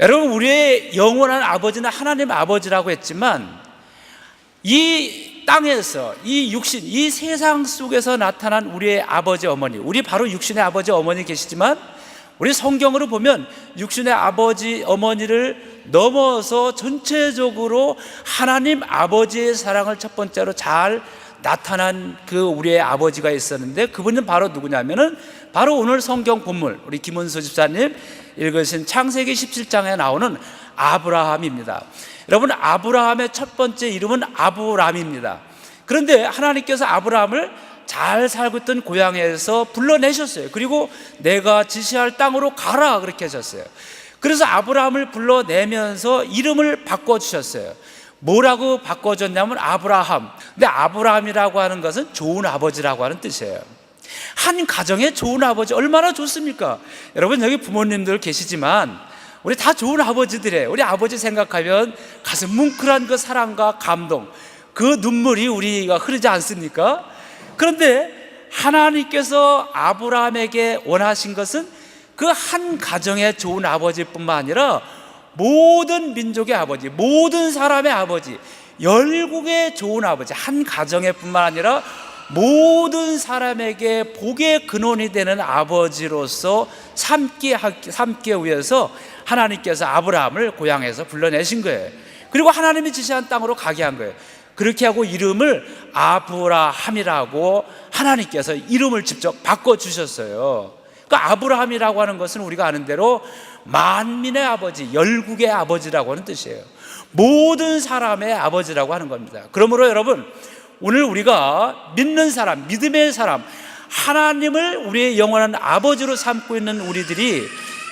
여러분 우리의 영원한 아버지는 하나님 아버지라고 했지만 이 땅에서 이 육신 이 세상 속에서 나타난 우리의 아버지 어머니 우리 바로 육신의 아버지 어머니 계시지만 우리 성경으로 보면 육신의 아버지 어머니를 넘어서 전체적으로 하나님 아버지의 사랑을 첫 번째로 잘 나타난 그 우리의 아버지가 있었는데 그분은 바로 누구냐면은 바로 오늘 성경 본문 우리 김은수 집사님 읽으신 창세기 17장에 나오는 아브라함입니다. 여러분 아브라함의 첫 번째 이름은 아브람입니다. 그런데 하나님께서 아브라함을 잘 살고 있던 고향에서 불러내셨어요. 그리고 내가 지시할 땅으로 가라 그렇게 하셨어요. 그래서 아브라함을 불러내면서 이름을 바꿔 주셨어요. 뭐라고 바꿔줬냐면 아브라함. 근데 아브라함이라고 하는 것은 좋은 아버지라고 하는 뜻이에요. 한 가정에 좋은 아버지 얼마나 좋습니까? 여러분 여기 부모님들 계시지만 우리 다 좋은 아버지들이에요. 우리 아버지 생각하면 가슴 뭉클한 그 사랑과 감동, 그 눈물이 우리가 흐르지 않습니까? 그런데 하나님께서 아브라함에게 원하신 것은 그 한 가정의 좋은 아버지뿐만 아니라 모든 민족의 아버지, 모든 사람의 아버지, 열국의 좋은 아버지, 한 가정의 뿐만 아니라 모든 사람에게 복의 근원이 되는 아버지로서 삼기, 삼기 위해서 하나님께서 아브라함을 고향에서 불러내신 거예요. 그리고 하나님이 지시한 땅으로 가게 한 거예요. 그렇게 하고 이름을 아브라함이라고 하나님께서 이름을 직접 바꿔 주셨어요. 그 아브라함이라고 하는 것은 우리가 아는 대로 만민의 아버지, 열국의 아버지라고 하는 뜻이에요. 모든 사람의 아버지라고 하는 겁니다. 그러므로 여러분, 오늘 우리가 믿는 사람, 믿음의 사람, 하나님을 우리의 영원한 아버지로 삼고 있는 우리들이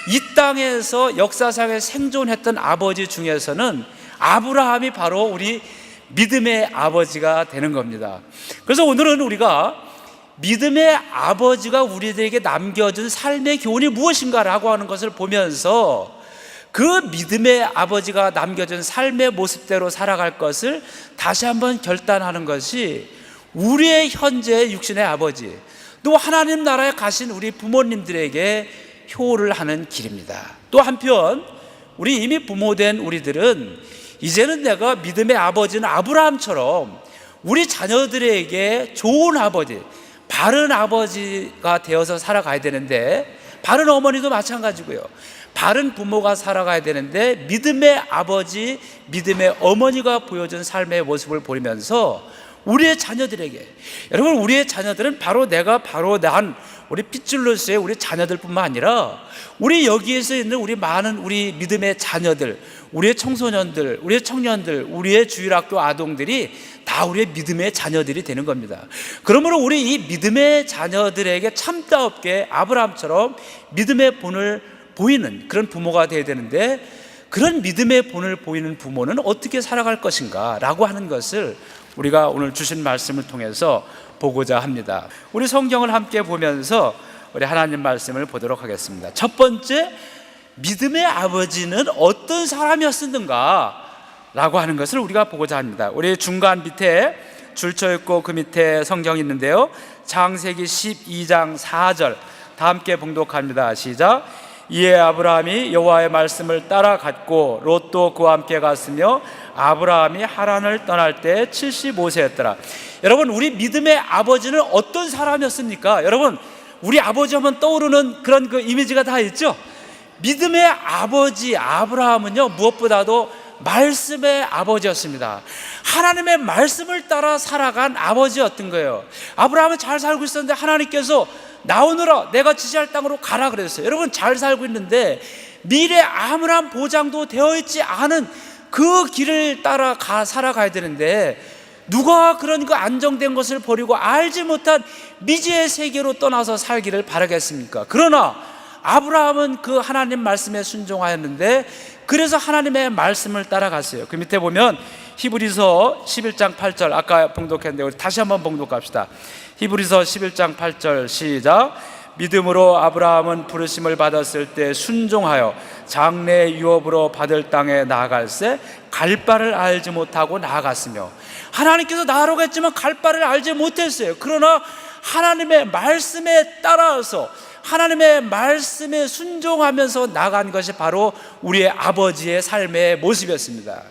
이 땅에서 역사상에 생존했던 아버지 중에서는 아브라함이 바로 우리 믿음의 아버지가 되는 겁니다. 그래서 오늘은 우리가 믿음의 아버지가 우리들에게 남겨준 삶의 교훈이 무엇인가라고 하는 것을 보면서 그 믿음의 아버지가 남겨준 삶의 모습대로 살아갈 것을 다시 한번 결단하는 것이 우리의 현재 육신의 아버지, 또 하나님 나라에 가신 우리 부모님들에게 효를 하는 길입니다. 또 한편 우리 이미 부모된 우리들은 이제는 내가 믿음의 아버지는 아브라함처럼 우리 자녀들에게 좋은 아버지, 바른 아버지가 되어서 살아가야 되는데 바른 어머니도 마찬가지고요. 바른 부모가 살아가야 되는데 믿음의 아버지, 믿음의 어머니가 보여준 삶의 모습을 보면서 우리의 자녀들에게 여러분 우리의 자녀들은 바로 내가 바로 난 우리 핏줄로서의 우리 자녀들뿐만 아니라 우리 여기에서 있는 우리 많은 우리 믿음의 자녀들, 우리의 청소년들, 우리의 청년들, 우리의 주일학교 아동들이 다 우리의 믿음의 자녀들이 되는 겁니다. 그러므로 우리 이 믿음의 자녀들에게 참다 없게 아브라함처럼 믿음의 본을 보이는 그런 부모가 되어야 되는데 그런 믿음의 본을 보이는 부모는 어떻게 살아갈 것인가 라고 하는 것을 우리가 오늘 주신 말씀을 통해서 보고자 합니다. 우리 성경을 함께 보면서 우리 하나님 말씀을 보도록 하겠습니다. 첫 번째, 믿음의 아버지는 어떤 사람이었는가? 라고 하는 것을 우리가 보고자 합니다. 우리 중간 밑에 줄쳐 있고 그 밑에 성경이 있는데요. 창세기 12장 4절 다 함께 봉독합니다. 시작. 이에 아브라함이 여호와의 말씀을 따라갔고 롯도 그와 함께 갔으며 아브라함이 하란을 떠날 때 75세였더라. 여러분 우리 믿음의 아버지는 어떤 사람이었습니까? 여러분 우리 아버지 하면 떠오르는 그런 그 이미지가 다 있죠. 믿음의 아버지 아브라함은요 무엇보다도 말씀의 아버지였습니다. 하나님의 말씀을 따라 살아간 아버지였던 거예요. 아브라함은 잘 살고 있었는데 하나님께서 나오느라 내가 지시할 땅으로 가라 그랬어요. 여러분 잘 살고 있는데 미래 아무런 보장도 되어 있지 않은 그 길을 따라 가 살아가야 되는데 누가 그런 그 안정된 것을 버리고 알지 못한 미지의 세계로 떠나서 살기를 바라겠습니까? 그러나 아브라함은 그 하나님 말씀에 순종하였는데 그래서 하나님의 말씀을 따라갔어요. 그 밑에 보면 히브리서 11장 8절 아까 봉독했는데 우리 다시 한번 봉독합시다. 히브리서 11장 8절 시작. 믿음으로 아브라함은 부르심을 받았을 때 순종하여 장래 유업으로 받을 땅에 나아갈새 갈 바를 알지 못하고 나아갔으며 하나님께서 나아라고 했지만 갈 바를 알지 못했어요. 그러나 하나님의 말씀에 따라서 하나님의 말씀에 순종하면서 나간 것이 바로 우리의 아버지의 삶의 모습이었습니다.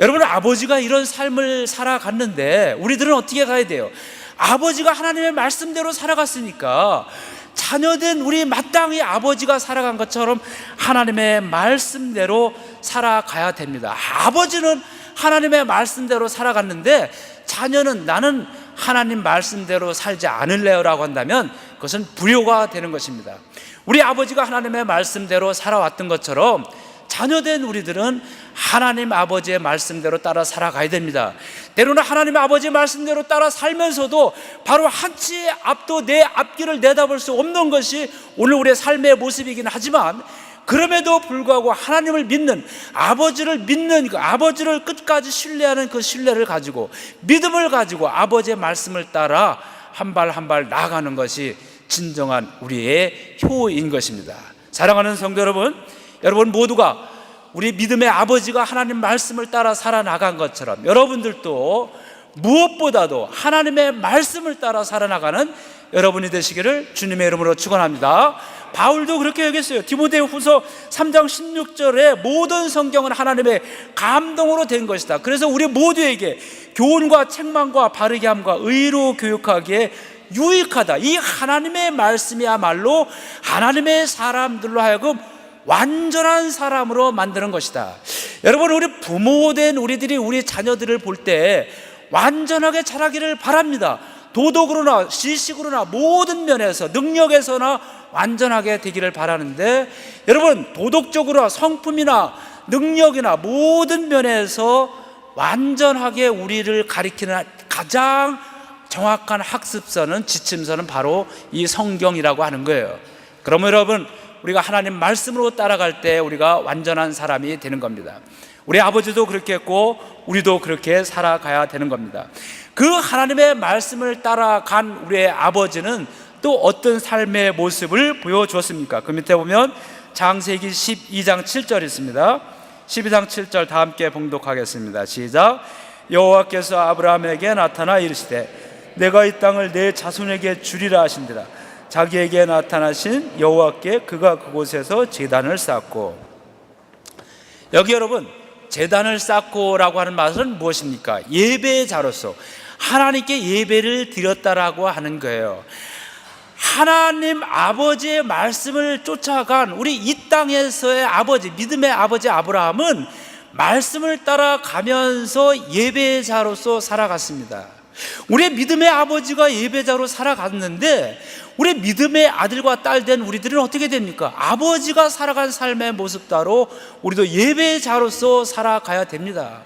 여러분 아버지가 이런 삶을 살아갔는데 우리들은 어떻게 가야 돼요? 아버지가 하나님의 말씀대로 살아갔으니까 자녀된 우리 마땅히 아버지가 살아간 것처럼 하나님의 말씀대로 살아가야 됩니다. 아버지는 하나님의 말씀대로 살아갔는데 자녀는 나는 하나님 말씀대로 살지 않을래요라고 한다면 그것은 불효가 되는 것입니다. 우리 아버지가 하나님의 말씀대로 살아왔던 것처럼 자녀된 우리들은 하나님 아버지의 말씀대로 따라 살아가야 됩니다. 때로는 하나님 아버지의 말씀대로 따라 살면서도 바로 한치 앞도 내 앞길을 내다볼 수 없는 것이 오늘 우리의 삶의 모습이긴 하지만 그럼에도 불구하고 하나님을 믿는 아버지를 믿는 그 아버지를 끝까지 신뢰하는 그 신뢰를 가지고 믿음을 가지고 아버지의 말씀을 따라 한 발 한 발 나아가는 것이 진정한 우리의 효인 것입니다. 사랑하는 성도 여러분, 여러분 모두가 우리 믿음의 아버지가 하나님 말씀을 따라 살아나간 것처럼 여러분들도 무엇보다도 하나님의 말씀을 따라 살아나가는 여러분이 되시기를 주님의 이름으로 축원합니다. 바울도 그렇게 얘기했어요. 디모데 후서 3장 16절에 모든 성경은 하나님의 감동으로 된 것이다. 그래서 우리 모두에게 교훈과 책망과 바르게 함과 의로 교육하기에 유익하다. 이 하나님의 말씀이야말로 하나님의 사람들로 하여금 완전한 사람으로 만드는 것이다. 여러분, 우리 부모된 우리들이 우리 자녀들을 볼 때 완전하게 자라기를 바랍니다. 도덕으로나 지식으로나 모든 면에서 능력에서나 완전하게 되기를 바라는데 여러분 도덕적으로 성품이나 능력이나 모든 면에서 완전하게 우리를 가리키는 가장 정확한 학습서는 지침서는 바로 이 성경이라고 하는 거예요. 그러면 여러분 우리가 하나님 말씀으로 따라갈 때 우리가 완전한 사람이 되는 겁니다. 우리 아버지도 그렇게 했고 우리도 그렇게 살아가야 되는 겁니다. 그 하나님의 말씀을 따라간 우리의 아버지는 또 어떤 삶의 모습을 보여주었습니까? 그 밑에 보면 장세기 12장 7절 있습니다. 12장 7절 다 함께 봉독하겠습니다. 시작. 여호와께서 아브라함에게 나타나 이르시되 내가 이 땅을 내 자손에게 주리라 하신지라 자기에게 나타나신 여호와께 그가 그곳에서 제단을 쌓고 여기 여러분 제단을 쌓고라고 하는 말은 무엇입니까? 예배자로서 하나님께 예배를 드렸다라고 하는 거예요. 하나님 아버지의 말씀을 쫓아간 우리 이 땅에서의 아버지, 믿음의 아버지 아브라함은 말씀을 따라가면서 예배자로서 살아갔습니다. 우리의 믿음의 아버지가 예배자로 살아갔는데 우리 믿음의 아들과 딸 된 우리들은 어떻게 됩니까? 아버지가 살아간 삶의 모습 따로 우리도 예배자로서 살아가야 됩니다.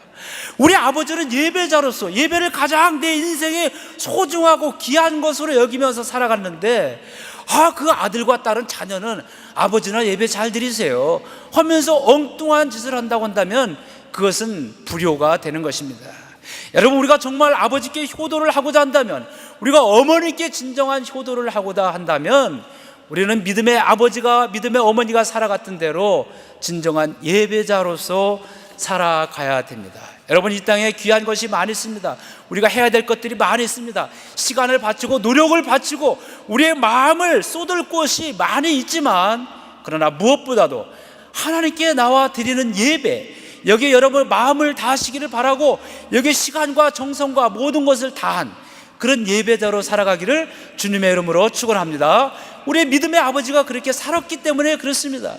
우리 아버지는 예배자로서 예배를 가장 내 인생에 소중하고 귀한 것으로 여기면서 살아갔는데 아, 그 아들과 딸은 자녀는 아버지나 예배 잘 드리세요. 하면서 엉뚱한 짓을 한다고 한다면 그것은 불효가 되는 것입니다. 여러분 우리가 정말 아버지께 효도를 하고자 한다면 우리가 어머니께 진정한 효도를 하고자 한다면 우리는 믿음의 아버지가 믿음의 어머니가 살아갔던 대로 진정한 예배자로서 살아가야 됩니다. 여러분 이 땅에 귀한 것이 많이 있습니다. 우리가 해야 될 것들이 많이 있습니다. 시간을 바치고 노력을 바치고 우리의 마음을 쏟을 곳이 많이 있지만 그러나 무엇보다도 하나님께 나와 드리는 예배 여기에 여러분 마음을 다하시기를 바라고 여기에 시간과 정성과 모든 것을 다한 그런 예배자로 살아가기를 주님의 이름으로 축원합니다. 우리의 믿음의 아버지가 그렇게 살았기 때문에 그렇습니다.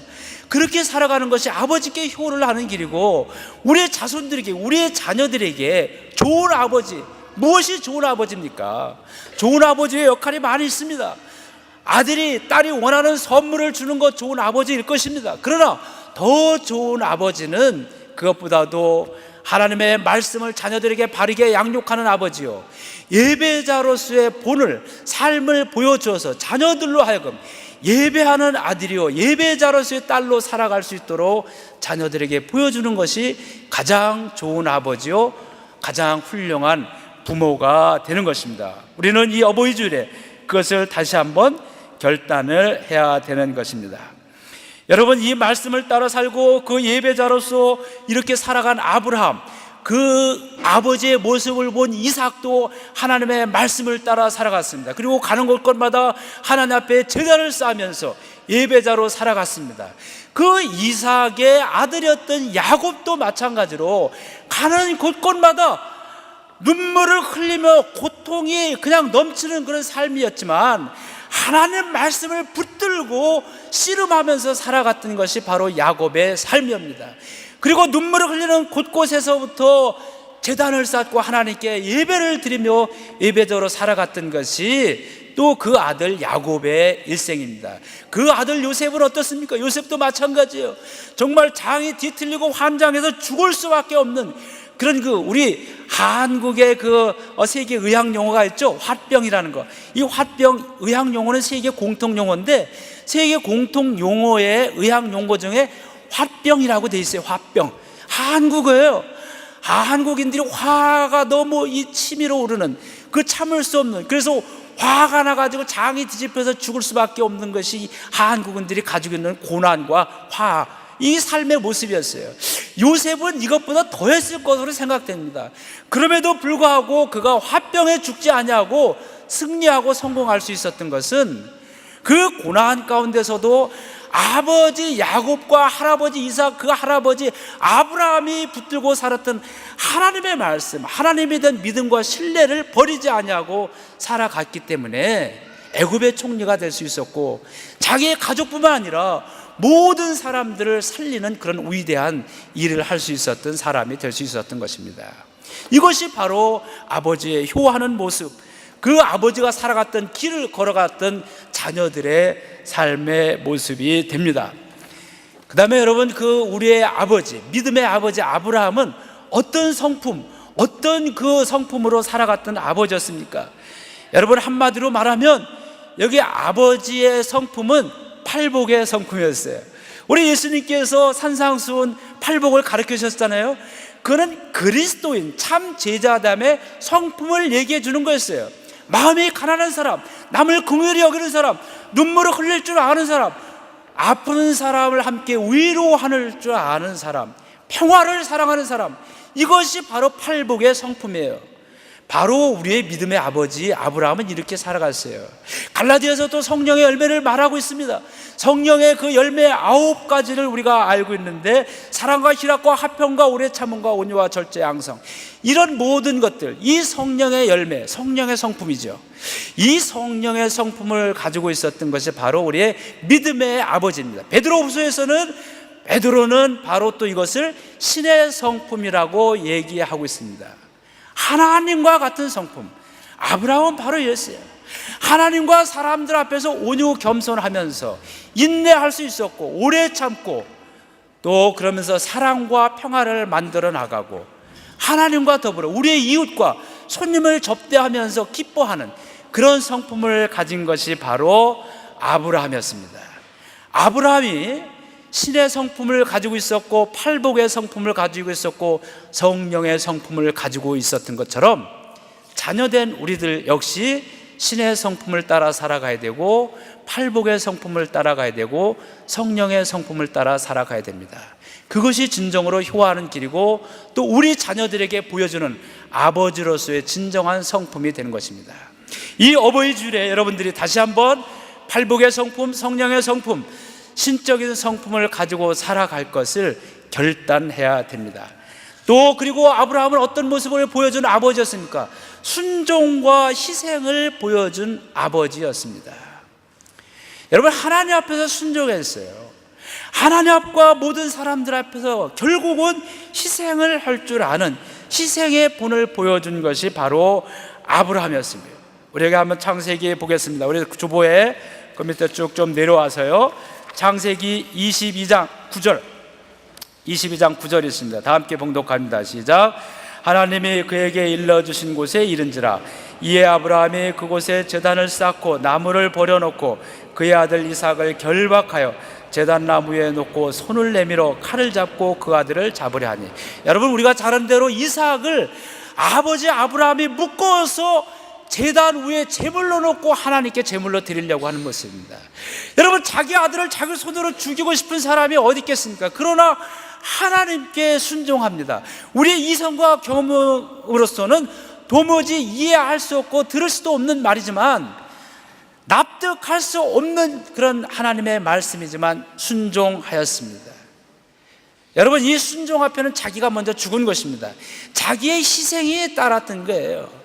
그렇게 살아가는 것이 아버지께 효를 하는 길이고 우리의 자손들에게 우리의 자녀들에게 좋은 아버지 무엇이 좋은 아버지입니까? 좋은 아버지의 역할이 많이 있습니다. 아들이 딸이 원하는 선물을 주는 것 좋은 아버지일 것입니다. 그러나 더 좋은 아버지는 그것보다도 하나님의 말씀을 자녀들에게 바르게 양육하는 아버지요. 예배자로서의 본을, 삶을 보여주어서 자녀들로 하여금 예배하는 아들이요. 예배자로서의 딸로 살아갈 수 있도록 자녀들에게 보여주는 것이 가장 좋은 아버지요. 가장 훌륭한 부모가 되는 것입니다. 우리는 이 어버이 주일에 그것을 다시 한번 결단을 해야 되는 것입니다. 여러분 이 말씀을 따라 살고 그 예배자로서 이렇게 살아간 아브라함 그 아버지의 모습을 본 이삭도 하나님의 말씀을 따라 살아갔습니다. 그리고 가는 곳곳마다 하나님 앞에 제단을 쌓으면서 예배자로 살아갔습니다. 그 이삭의 아들이었던 야곱도 마찬가지로 가는 곳곳마다 눈물을 흘리며 고통이 그냥 넘치는 그런 삶이었지만 하나님 말씀을 붙들고 씨름하면서 살아갔던 것이 바로 야곱의 삶이옵니다. 그리고 눈물을 흘리는 곳곳에서부터 재단을 쌓고 하나님께 예배를 드리며 예배자로 살아갔던 것이 또 그 아들 야곱의 일생입니다. 그 아들 요셉은 어떻습니까? 요셉도 마찬가지예요. 정말 장이 뒤틀리고 환장해서 죽을 수밖에 없는 그런 그 우리 한국의 그 어, 세계 의학 용어가 있죠. 화병이라는 거. 이 화병 의학 용어는 세계 공통 용어인데 세계 공통 용어의 의학 용어 중에 화병이라고 돼 있어요. 화병. 한국어예요. 한국인들이 화가 너무 이 치밀어 오르는 그 참을 수 없는 그래서 화가 나가지고 장이 뒤집혀서 죽을 수밖에 없는 것이 한국인들이 가지고 있는 고난과 화, 이 삶의 모습이었어요. 요셉은 이것보다 더했을 것으로 생각됩니다. 그럼에도 불구하고 그가 화병에 죽지 아니하고 승리하고 성공할 수 있었던 것은 그 고난 가운데서도 아버지 야곱과 할아버지 이삭 그 할아버지 아브라함이 붙들고 살았던 하나님의 말씀, 하나님에 대한 믿음과 신뢰를 버리지 아니하고 살아갔기 때문에 애굽의 총리가 될 수 있었고 자기의 가족뿐만 아니라 모든 사람들을 살리는 그런 위대한 일을 할 수 있었던 사람이 될 수 있었던 것입니다. 이것이 바로 아버지의 효하는 모습, 그 아버지가 살아갔던 길을 걸어갔던 자녀들의 삶의 모습이 됩니다. 그 다음에 여러분, 그 우리의 아버지, 믿음의 아버지 아브라함은 어떤 성품, 어떤 그 성품으로 살아갔던 아버지였습니까? 여러분, 한마디로 말하면 여기 아버지의 성품은 팔복의 성품이었어요. 우리 예수님께서 산상수훈 팔복을 가르쳐 주셨잖아요. 그는 그리스도인 참 제자담의 성품을 얘기해 주는 거였어요. 마음이 가난한 사람, 남을 긍휼히 여기는 사람, 눈물을 흘릴 줄 아는 사람, 아픈 사람을 함께 위로하는 줄 아는 사람, 평화를 사랑하는 사람, 이것이 바로 팔복의 성품이에요. 바로 우리의 믿음의 아버지 아브라함은 이렇게 살아갔어요. 갈라디아서도 성령의 열매를 말하고 있습니다. 성령의 그 열매 아홉 가지를 우리가 알고 있는데 사랑과 희락과 화평과 오래 참음과 온유와 절제 양성 이런 모든 것들 이 성령의 열매 성령의 성품이죠. 이 성령의 성품을 가지고 있었던 것이 바로 우리의 믿음의 아버지입니다. 베드로후서에서는 베드로는 바로 또 이것을 신의 성품이라고 얘기하고 있습니다. 하나님과 같은 성품. 아브라함은 바로 이랬어요. 하나님과 사람들 앞에서 온유 겸손하면서 인내할 수 있었고 오래 참고 또 그러면서 사랑과 평화를 만들어 나가고 하나님과 더불어 우리의 이웃과 손님을 접대하면서 기뻐하는 그런 성품을 가진 것이 바로 아브라함이었습니다. 아브라함이 신의 성품을 가지고 있었고 팔복의 성품을 가지고 있었고 성령의 성품을 가지고 있었던 것처럼 자녀된 우리들 역시 신의 성품을 따라 살아가야 되고 팔복의 성품을 따라가야 되고 성령의 성품을 따라 살아가야 됩니다. 그것이 진정으로 효하는 길이고 또 우리 자녀들에게 보여주는 아버지로서의 진정한 성품이 되는 것입니다. 이 어버이 주일에 여러분들이 다시 한번 팔복의 성품, 성령의 성품, 신적인 성품을 가지고 살아갈 것을 결단해야 됩니다. 또 그리고 아브라함은 어떤 모습을 보여준 아버지였습니까? 순종과 희생을 보여준 아버지였습니다. 여러분 하나님 앞에서 순종했어요. 하나님 앞과 모든 사람들 앞에서 결국은 희생을 할 줄 아는 희생의 본을 보여준 것이 바로 아브라함이었습니다. 우리가 한번 창세기 보겠습니다. 우리 주보에 그 밑에 쭉 좀 내려와서요. 창세기 22장 9절 22장 9절이 있습니다. 다 함께 봉독합니다. 시작. 하나님이 그에게 일러주신 곳에 이른지라 이에 아브라함이 그곳에 제단을 쌓고 나무를 버려놓고 그의 아들 이삭을 결박하여 제단 나무에 놓고 손을 내밀어 칼을 잡고 그 아들을 잡으려 하니 여러분 우리가 잘 아는 대로 이삭을 아버지 아브라함이 묶어서 재단 위에 제물로 놓고 하나님께 제물로 드리려고 하는 모습입니다. 여러분 자기 아들을 자기 손으로 죽이고 싶은 사람이 어디 있겠습니까? 그러나 하나님께 순종합니다. 우리의 이성과 경험으로서는 도무지 이해할 수 없고 들을 수도 없는 말이지만 납득할 수 없는 그런 하나님의 말씀이지만 순종하였습니다. 여러분 이 순종 앞에는 자기가 먼저 죽은 것입니다. 자기의 희생이 따랐던 거예요.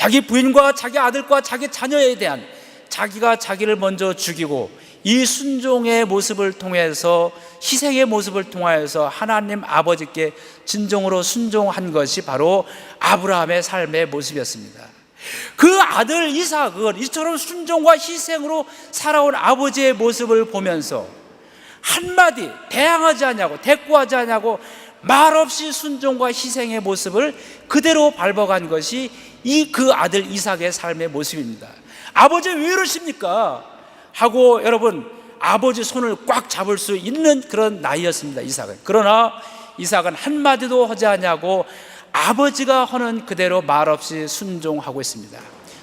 자기 부인과 자기 아들과 자기 자녀에 대한 자기가 자기를 먼저 죽이고 이 순종의 모습을 통해서 희생의 모습을 통하여서 하나님 아버지께 진정으로 순종한 것이 바로 아브라함의 삶의 모습이었습니다. 그 아들 이삭은 이처럼 순종과 희생으로 살아온 아버지의 모습을 보면서 한마디 대항하지 않냐고 대꾸하지 않냐고 말없이 순종과 희생의 모습을 그대로 밟아간 것이 이 그 아들 이삭의 삶의 모습입니다. 아버지 왜 이러십니까? 하고 여러분 아버지 손을 꽉 잡을 수 있는 그런 나이였습니다. 이삭은. 그러나 이삭은 한마디도 하지 않냐고 아버지가 하는 그대로 말없이 순종하고 있습니다.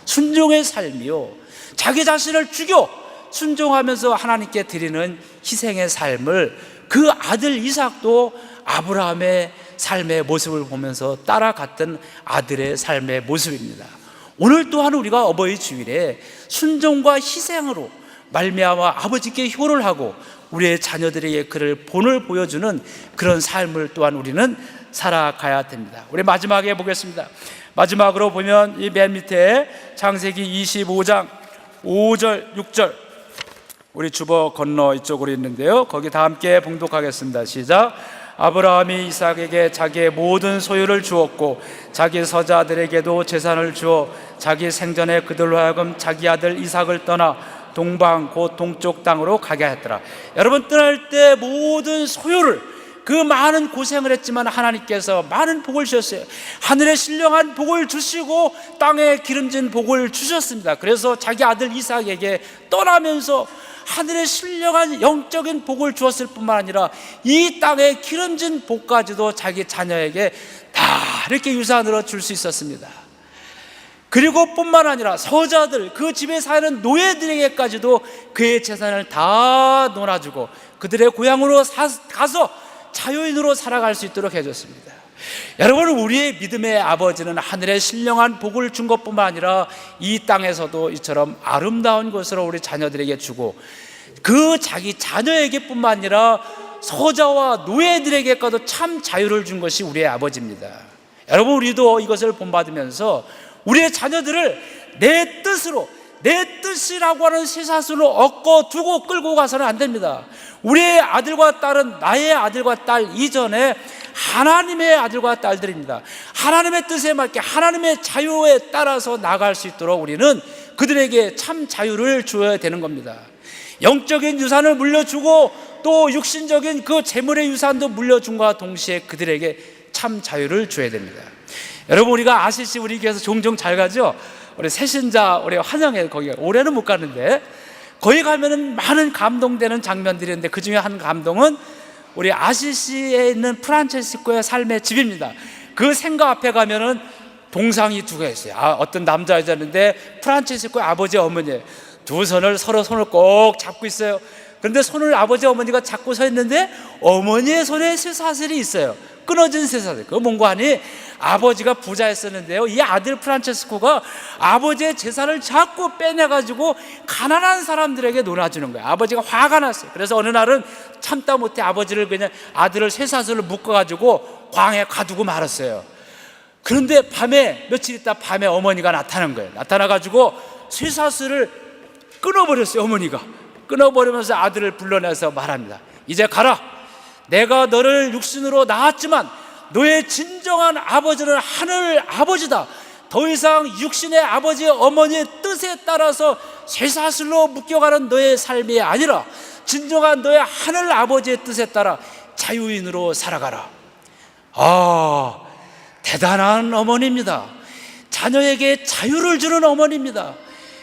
순종의 삶이요. 자기 자신을 죽여 순종하면서 하나님께 드리는 희생의 삶을 그 아들 이삭도 아브라함의 삶의 모습을 보면서 따라갔던 아들의 삶의 모습입니다. 오늘 또한 우리가 어버이 주일에 순종과 희생으로 말미암아 아버지께 효를 하고 우리의 자녀들에게 그를 본을 보여주는 그런 삶을 또한 우리는 살아가야 됩니다. 우리 마지막에 보겠습니다. 마지막으로 보면 이 맨 밑에 창세기 25장 5절 6절 우리 주보 건너 이쪽으로 있는데요. 거기 다 함께 봉독하겠습니다. 시작. 아브라함이 이삭에게 자기의 모든 소유를 주었고 자기 서자들에게도 재산을 주어 자기 생전에 그들로 하여금 자기 아들 이삭을 떠나 동방 곧 동쪽 땅으로 가게 하였더라. 여러분 떠날 때 모든 소유를 그 많은 고생을 했지만 하나님께서 많은 복을 주셨어요. 하늘에 신령한 복을 주시고 땅에 기름진 복을 주셨습니다. 그래서 자기 아들 이삭에게 떠나면서 하늘에 신령한 영적인 복을 주었을 뿐만 아니라 이 땅에 기름진 복까지도 자기 자녀에게 다 이렇게 유산으로 줄 수 있었습니다. 그리고 뿐만 아니라 서자들, 그 집에 사는 노예들에게까지도 그의 재산을 다 놀아주고 그들의 고향으로 사, 가서 자유인으로 살아갈 수 있도록 해줬습니다. 여러분, 우리의 믿음의 아버지는 하늘의 신령한 복을 준 것뿐만 아니라 이 땅에서도 이처럼 아름다운 것으로 우리 자녀들에게 주고 그 자기 자녀에게 뿐만 아니라 서자와 노예들에게까지도 참 자유를 준 것이 우리의 아버지입니다. 여러분, 우리도 이것을 본받으면서 우리의 자녀들을 내 뜻으로 내 뜻이라고 하는 쇠사슬로 얻고 두고 끌고 가서는 안 됩니다. 우리의 아들과 딸은 나의 아들과 딸 이전에 하나님의 아들과 딸들입니다. 하나님의 뜻에 맞게 하나님의 자유에 따라서 나갈 수 있도록 우리는 그들에게 참 자유를 주어야 되는 겁니다. 영적인 유산을 물려주고 또 육신적인 그 재물의 유산도 물려준과 동시에 그들에게 참 자유를 줘야 됩니다. 여러분 우리가 아시시 우리 교회에서 종종 잘 가죠? 우리 새신자 우리 환영회 거기 올해는 못 가는데 거기 가면은 많은 감동되는 장면들이 있는데 그 중에 한 감동은 우리 아시시에 있는 프란체스코의 삶의 집입니다. 그 생가 앞에 가면은 동상이 두개 있어요. 아, 어떤 남자 여자인데 프란체스코의 아버지 어머니 두 손을 서로 손을 꼭 잡고 있어요. 그런데 손을 아버지 어머니가 잡고 서 있는데 어머니의 손에 쇠사슬이 있어요. 끊어진 쇠사슬. 그거 뭔가 하니 아버지가 부자였었는데요. 이 아들 프란체스코가 아버지의 재산을 자꾸 빼내가지고 가난한 사람들에게 놀아주는 거예요. 아버지가 화가 났어요. 그래서 어느 날은 참다 못해 아버지를 그냥 아들을 쇠사슬로 묶어가지고 광에 가두고 말았어요. 그런데 밤에 며칠 있다 밤에 어머니가 나타난 거예요. 나타나가지고 쇠사슬을 끊어버렸어요. 어머니가 끊어버리면서 아들을 불러내서 말합니다. 이제 가라. 내가 너를 육신으로 낳았지만 너의 진정한 아버지는 하늘 아버지다. 더 이상 육신의 아버지 어머니의 뜻에 따라서 쇠사슬로 묶여가는 너의 삶이 아니라 진정한 너의 하늘 아버지의 뜻에 따라 자유인으로 살아가라. 아, 대단한 어머니입니다. 자녀에게 자유를 주는 어머니입니다.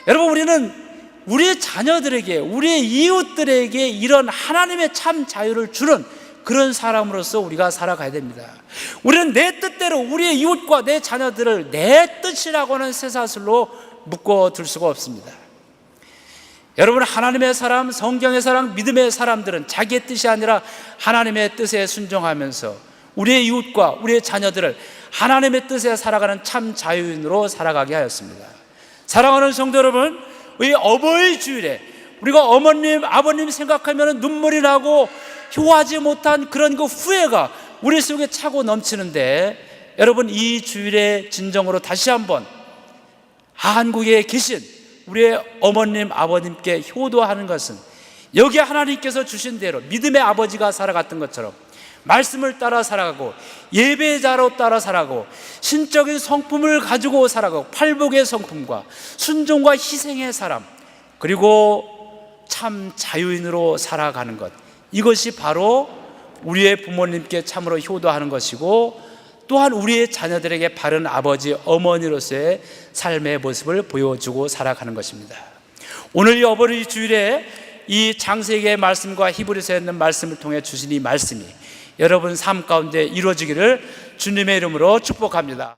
여러분, 우리는 우리 자녀들에게, 우리 이웃들에게 이런 하나님의 참 자유를 주는 그런 사람으로서 우리가 살아가야 됩니다. 우리는 내 뜻대로 우리의 이웃과 내 자녀들을 내 뜻이라고 하는 쇠사슬로 묶어둘 수가 없습니다. 여러분 하나님의 사람, 성경의 사람, 믿음의 사람들은 자기의 뜻이 아니라 하나님의 뜻에 순종하면서 우리의 이웃과 우리의 자녀들을 하나님의 뜻에 살아가는 참 자유인으로 살아가게 하였습니다. 사랑하는 성도 여러분, 우리 어버이 주일에 우리가 어머님, 아버님 생각하면 눈물이 나고 효하지 못한 그런 그 후회가 우리 속에 차고 넘치는데 여러분 이 주일에 진정으로 다시 한번 한국에 계신 우리의 어머님, 아버님께 효도하는 것은 여기 하나님께서 주신 대로 믿음의 아버지가 살아갔던 것처럼 말씀을 따라 살아가고 예배자로 따라 살아가고 신적인 성품을 가지고 살아가고 팔복의 성품과 순종과 희생의 사람 그리고 참 자유인으로 살아가는 것 이것이 바로 우리의 부모님께 참으로 효도하는 것이고 또한 우리의 자녀들에게 바른 아버지, 어머니로서의 삶의 모습을 보여주고 살아가는 것입니다. 오늘 이 어버이 주일에 이 장세기의 말씀과 히브리서에 있는 말씀을 통해 주신 이 말씀이 여러분 삶 가운데 이루어지기를 주님의 이름으로 축복합니다.